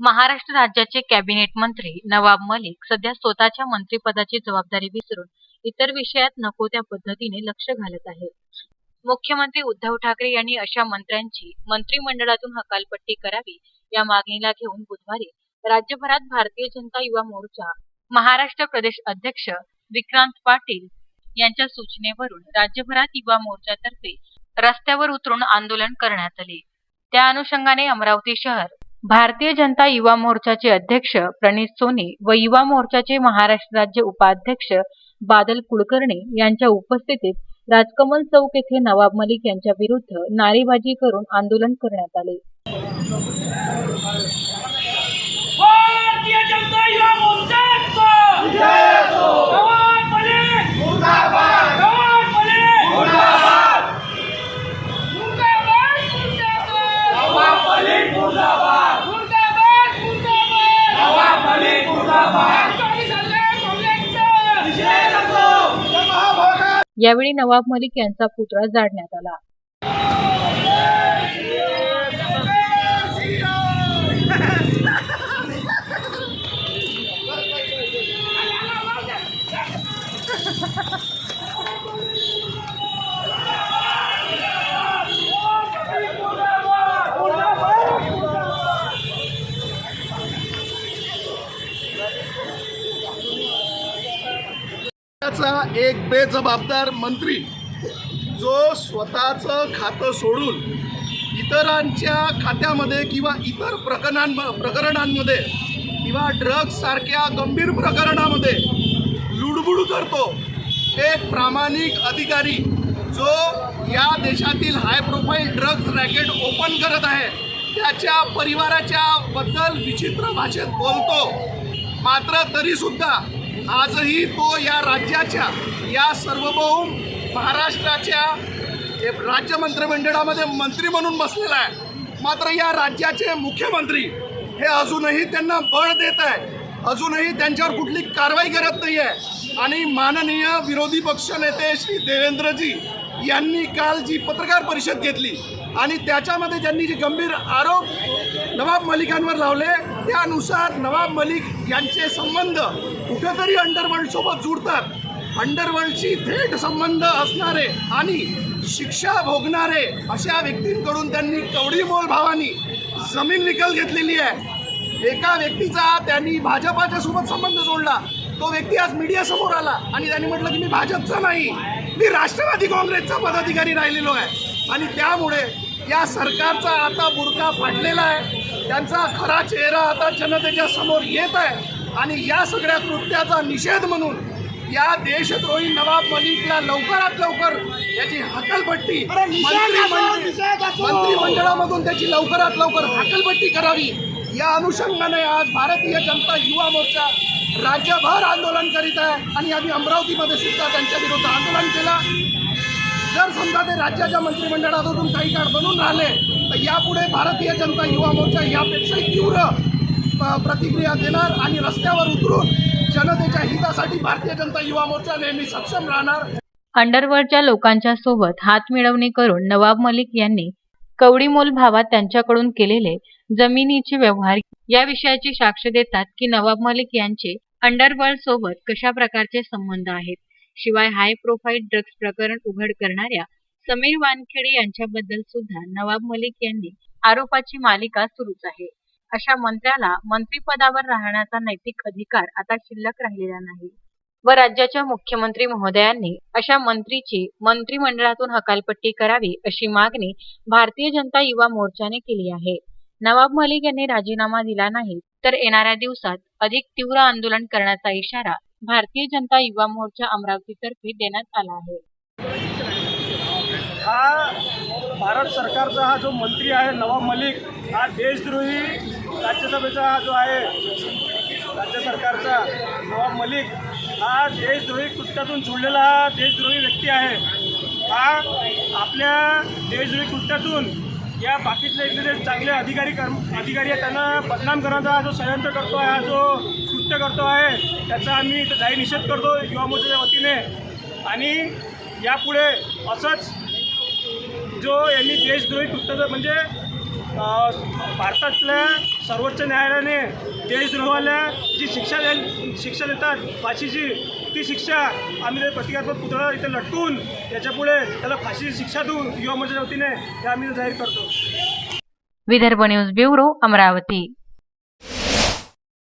महाराष्ट्र राज्याचे कॅबिनेट मंत्री नवाब मलिक सध्या स्वतःच्या मंत्रिपदाची जबाबदारी विसरून इतर विषयात नको त्या पद्धतीने लक्ष घालत आहेत. मुख्यमंत्री उद्धव ठाकरे यांनी अशा मंत्र्यांची मंत्रिमंडळातून हकालपट्टी करावी या मागणीला घेऊन बुधवारी राज्यभरात भारतीय जनता युवा मोर्चा महाराष्ट्र प्रदेश अध्यक्ष विक्रांत पाटील यांच्या सूचनेवरून राज्यभरात युवा मोर्चातर्फे रस्त्यावर उतरून आंदोलन करण्यात आले. त्या अनुषंगाने अमरावती शहर भारतीय जनता युवा मोर्चाचे अध्यक्ष प्रणित सोने व युवा मोर्चाचे महाराष्ट्र राज्य उपाध्यक्ष बादल कुलकर्णी यांच्या उपस्थितीत राजकमल चौक येथे नवाब मलिक यांच्या विरुद्ध नारेबाजी करून आंदोलन करण्यात आले. भारतीय जनता युवा मोर्चा यावेळी नवाब मलिक यांचा पुतळा जाळण्यात आला. चा एक बेजबाबदार मंत्री जो स्वतःचं खातं सोडून इतरांच्या खात्यामध्ये किंवा इतर प्रकरणां प्रकरणांमध्ये किंवा ड्रग्जसारख्या गंभीर प्रकरणामध्ये लुडबुड करतो एक प्रामाणिक अधिकारी जो या देशातील high profile drugs racket open करत आहे त्याच्या परिवाराच्या बद्दल विचित्र भाषेत बोलतो. मात्र तरीसुद्धा आजही तो या राज्याच्या या सार्वभौम महाराष्ट्राच्या हे राज्य मंत्रिमंडळामध्ये मंत्री म्हणून बसलेला आहे. मात्र या राज्याचे मुख्यमंत्री हे अजूनही त्यांना बळ देत आहे. अजूनही त्यांच्यावर कुठली कारवाई करत नाही आहे आणि माननीय विरोधी पक्षनेते श्री देवेंद्रजी यांनी काल जी पत्रकार परिषद घेतली आणि त्याच्यामध्ये त्यांनी जे गंभीर आरोप नवाब मलिकांवर लावले त्यानुसार नवाब मलिक यांचे संबंध कुठेतरी अंडरवर्ल्डसोबत जुडतात. अंडरवर्ल्डशी थेट संबंध असणारे आणि शिक्षा भोगणारे अशा व्यक्तींकडून त्यांनी कवडी मोल भावानी जमीन निकल घेतलेली आहे. एका व्यक्तीचा त्यांनी भाजपाच्या सोबत संबंध जोडला. तो व्यक्ती आज मीडियासमोर आला आणि त्यांनी म्हटलं की मी भाजपचा नाही. मी राष्ट्रवादी काँग्रेसचा पदाधिकारी राहिलेलो आहे. आणि त्यामुळे या सरकारचा आता बुरका फाटलेला आहे. त्यांचा खरा चेहरा आता जनतेच्या समोर येत आहे. आणि या सगळ्या कृत्याचा निषेध म्हणून या देशद्रोही नवाब मलिकला लवकरात लवकर याची हकलपट्टी मंत्रिमंडळ- मंत्रिमंडळामधून त्याची लवकरात लवकर हकलपट्टी करावी. या अनुषंगाने आज भारतीय जनता युवा मोर्चा राज्यभर आंदोलन करीत आहे आणि आम्ही अमरावतीमध्ये सुद्धा त्यांच्या विरुद्ध आंदोलन केलं. जर समजा ते राज्याच्या मंत्रिमंडळातून काही काळ बनून राहिले तर यापुढे भारतीय जनता युवा मोर्चा यापेक्षाही तीव्र प्रतिक्रिया देणार आणि रस्त्यावर उतरून जनतेच्या हितासाठी भारतीय जनता युवा मोर्चा नेहमी सक्षम राहणार. अंडरवर्डच्या लोकांच्या सोबत हात मिळवणी करून नवाब मलिक यांनी कवडीमोल भावात त्यांच्याकडून केलेले जमिनीचे व्यवहार या विषयाची साक्ष देतात की नवाब मलिक यांचे अंडरवर्ल्ड सोबत कशा प्रकारचे संबंध आहेत? शिवाय हाय प्रोफाईल ड्रग्ज प्रकरण उघड करणाऱ्या समीर वानखेडे यांच्याबद्दल सुद्धा नवाब मलिक यांनी आरोपाची मालिका सुरूच आहे. अशा मंत्र्याला मंत्रिपदावर राहण्याचा नैतिक अधिकार आता शिल्लक राहिलेला नाही. व राज्याच्या मुख्यमंत्री महोदयांनी अशा मंत्रीची मंत्रिमंडळातून हकालपट्टी करावी अशी मागणी भारतीय जनता युवा मोर्चाने केली आहे. नवाब मलिक यांनी राजीनामा दिला नाही तर येणाऱ्या दिवसात अधिक तीव्र आंदोलन करण्याचा इशारा भारतीय जनता युवा मोर्चा अमरावतीतर्फे देण्यात आला आहे. हा भारत सरकारचा हा जो मंत्री आहे नवाब मलिक हा देशद्रोही राज्यसभेचा हा जो आहे राज्य सरकारचा नवाब मलिक हा देशद्रोही कृत्यातून जुळलेला हा देशद्रोही व्यक्ती आहे. हा आपल्या देशद्रोही कृत्यातून या बाकीतले इथले जे चांगले अधिकारी कर्म अधिकारी आहेत त्यांना बदनाम करण्याचा जो षडयंत्र करतो आहे हा जो कृत्य करतो आहे त्याचा आम्ही इथं जाहीर निषेध करतो युवा मोर्चाच्या वतीने. आणि यापुढे असंच जो यांनी देशद्रोही कृत्याचं म्हणजे भारतातल्या सर्वोच्च न्यायालयाने देशद्रोहाला जी शिक्षा दे शिक्षा देतात फाशीची ती शिक्षा आम्ही ते प्रतिकात्मक पुतळा इथे लटकून त्याच्यापुढे त्याला फाशीची शिक्षा देऊन युवा मोर्चाच्या वतीने हे आम्ही जाहीर करतो. Vidarbha news bureau Amravati.